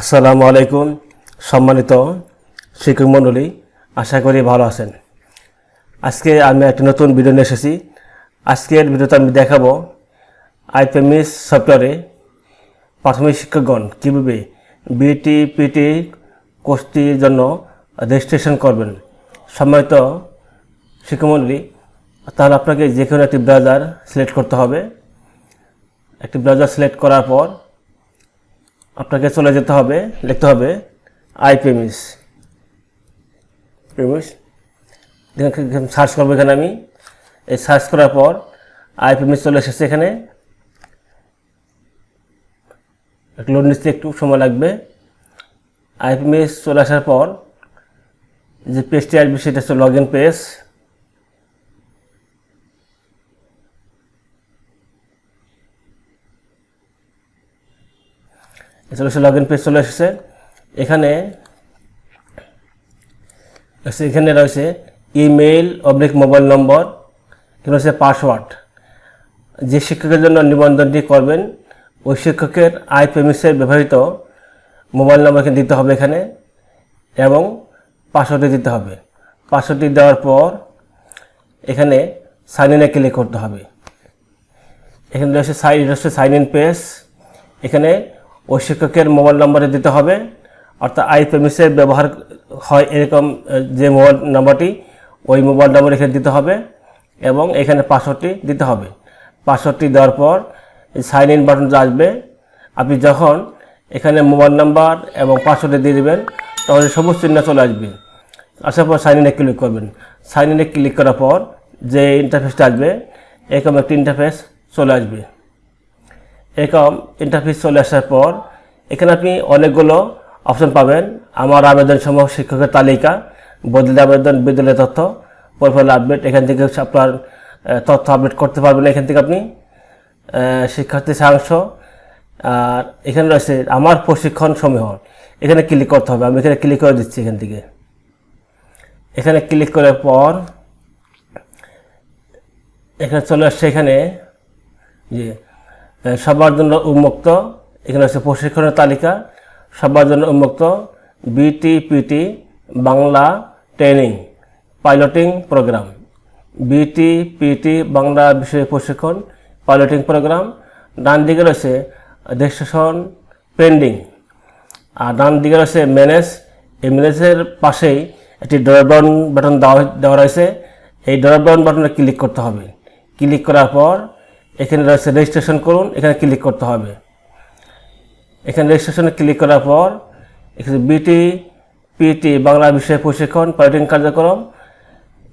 আসসালামু আলাইকুম, সম্মানিত শিক্ষক মণ্ডলী, আশা করি ভালো আছেন। আজকে আমি একটা নতুন ভিডিও নিয়ে এসেছি। আজকের ভিডিওতে আমি দেখাবো আইপিএমএস সফটওয়্যারে প্রাথমিক শিক্ষকগণ কীভাবে বিটি পিটি কোর্সটির জন্য রেজিস্ট্রেশন করবেন। সম্মানিত শিক্ষকমণ্ডলী তাহলে আপনাকে যে কোনো একটি ব্রাউজার সিলেক্ট করতে হবে। একটি ব্রাউজার সিলেক্ট করার পর আপনাকে চলে যেতে হবে, লিখতে হবে আইপিএমএস প্রেমিস সার্চ করব এখানে আমি। এই সার্চ করার পর আই আইপিএমএস চলে এসেছে এখানে। লোড নিতে একটু সময় লাগবে। আইপিএমএস চলে আসার পর যে পেজটি আসবে সেটা হচ্ছে লগ ইন পেজ চলে এসে লগ ইন পেজ চলে এসেছে এখানে এখানে রয়েছে ইমেইল অবলিক মোবাইল নম্বর এখানে রয়েছে পাসওয়ার্ড যে শিক্ষকের জন্য নিবন্ধনটি করবেন, ওই শিক্ষকের আই প্রেমিসের ব্যবহৃত মোবাইল নম্বর এখানে দিতে হবে এখানে এবং পাসওয়ার্ডটি দিতে হবে। পাসওয়ার্ডটি দেওয়ার পর এখানে সাইন ইনে ক্লিক করতে হবে। এখানে রয়েছে সাইন রয়েছে সাইন ইন পেজ এখানে ওই শিক্ষকের মোবাইল নম্বরে দিতে হবে। অর্থাৎ আই প্রেমিসের ব্যবহার হয় এরকম যে মোবাইল নাম্বারটি, ওই মোবাইল নম্বর এখানে দিতে হবে এবং এখানে পাসওয়ার্ডটি দিতে হবে। পাসওয়ার্ডটি দেওয়ার পর সাইন ইন বাটনটা আসবে, আপনি যখন এখানে মোবাইল নাম্বার এবং পাসওয়ার্ডে দিয়ে দেবেন তখন সবুজ চিহ্ন চলে আসবে। আসার পর সাইন ইনে ক্লিক করবেন। সাইন ইনে ক্লিক করার পর যে ইন্টারফেসটা আসবে, এরকম একটি ইন্টারফেস চলে আসবে। এরকম ইন্টারফেস চলে আসার পর, এখানে আপনি অনেকগুলো অপশন পাবেন। আমার আবেদন সমূহ শিক্ষকের তালিকা বদলি আবেদন বিদ্যালয় তথ্য প্রোফাইল আপডেট এখান থেকে আপনার তথ্য আপডেট করতে পারবেন এখান থেকে আপনি। শিক্ষার্থী সারাংশ। আর এখানে রয়েছে আমার প্রশিক্ষণ সমূহ এখানে ক্লিক করতে হবে। আমি এখানে ক্লিক করে দিচ্ছি এখান থেকে। এখানে ক্লিক করার পর, এখানে চলে আসছে এখানে। যে সবার জন্য উন্মুক্ত। এখানে হচ্ছে প্রশিক্ষণের তালিকা। সবার জন্য উন্মুক্ত BT PT Bangla training, piloting program. BT PT Bangla বিষয়ে প্রশিক্ষণ, পাইলটিং প্রোগ্রাম। ডান দিকে রয়েছে রেজিস্ট্রেশন পেন্ডিং। আর ডান দিকে রয়েছে ম্যানেজ। এই ম্যানেজের পাশেই একটি ড্রপডাউন বাটন দেওয়া দেওয়া রয়েছে। এই ড্রপডাউন বাটনে ক্লিক করতে হবে। ক্লিক করার পর এখানে রয়েছে রেজিস্ট্রেশন করুন, এখানে ক্লিক করতে হবে। এখানে রেজিস্ট্রেশনে ক্লিক করার পর, এখানে বিটি পিটি বাংলা বিষয়ে প্রশিক্ষণ পর্যটন কার্যক্রম।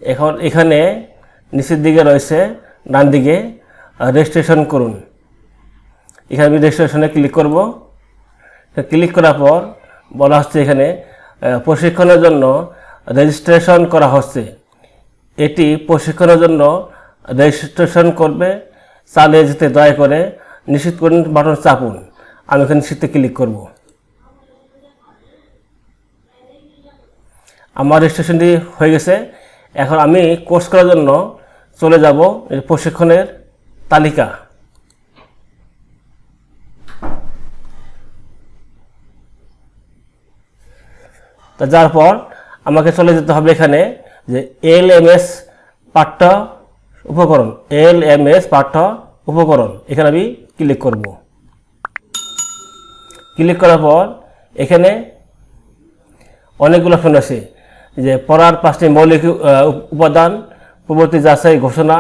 এখন এখানে নিচের দিকে রয়েছে, ডান দিকে রেজিস্ট্রেশন করুন। এখানে আমি রেজিস্ট্রেশনে ক্লিক করব। ক্লিক করার পর, বলা হচ্ছে এখানে প্রশিক্ষণের জন্য রেজিস্ট্রেশন করা হচ্ছে। এটি প্রশিক্ষণের জন্য রেজিস্ট্রেশন করবে চালিয়ে যেতে দয়া করে নিশ্চিত করুন বাটন চাপুন। আমি এখানে নিশ্চিতে ক্লিক করব। আমার রেজিস্ট্রেশনটি হয়ে গেছে। এখন আমি কোর্স করার জন্য চলে যাব প্রশিক্ষণের তালিকা। তা যার পর আমাকে চলে যেতে হবে এখানে যে এল এম এস পাঠ্য উপকরণ এল এম এস পাঠ্য উপকরণ। এখানে আমি ক্লিক করব। ক্লিক করার পর এখানে অনেকগুলো অপশন আছে। যে পড়ার পাঁচটি মৌলিক উপাদান, পূর্ববর্তী যাচাই ঘোষণা,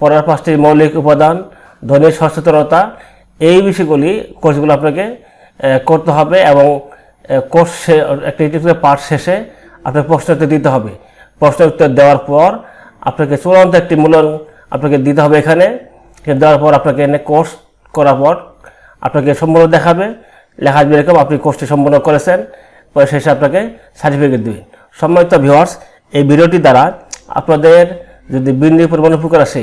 পড়ার পাঁচটি মৌলিক উপাদান ধ্বনি সচেতনতা, এই বিষয়গুলি কোর্সগুলো আপনাকে করতে হবে এবং কোর্স একটা পাঠ শেষে আপনাকে প্রশ্ন উত্তর দিতে হবে। প্রশ্ন উত্তর দেওয়ার পর আপনাকে চূড়ান্ত একটি মূল্যায়ন আপনাকে দিতে হবে এখানে। দেওয়ার পর আপনাকে এনে কোর্স করার পর আপনাকে সম্পূর্ণ দেখাবে। লেখা আসবে এরকম আপনি কোর্সটি সম্পূর্ণ করেছেন। পরে শেষে আপনাকে সার্টিফিকেট দেবেন সম্মানিত ভিউয়ার্স এই ভিডিওটি দ্বারা আপনাদের যদি বিন্দু পরিমাণ উপকার আসে,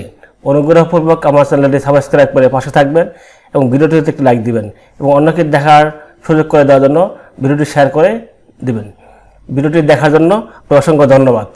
অনুগ্রহপূর্বক আমার চ্যানেলটি সাবস্ক্রাইব করে পাশে থাকবেন এবং ভিডিওটিতে একটি লাইক দিবেন এবং অন্যকে দেখার সুযোগ করে দেওয়ার জন্য ভিডিওটি শেয়ার করে দিবেন। ভিডিওটি দেখার জন্য অসংখ্য ধন্যবাদ।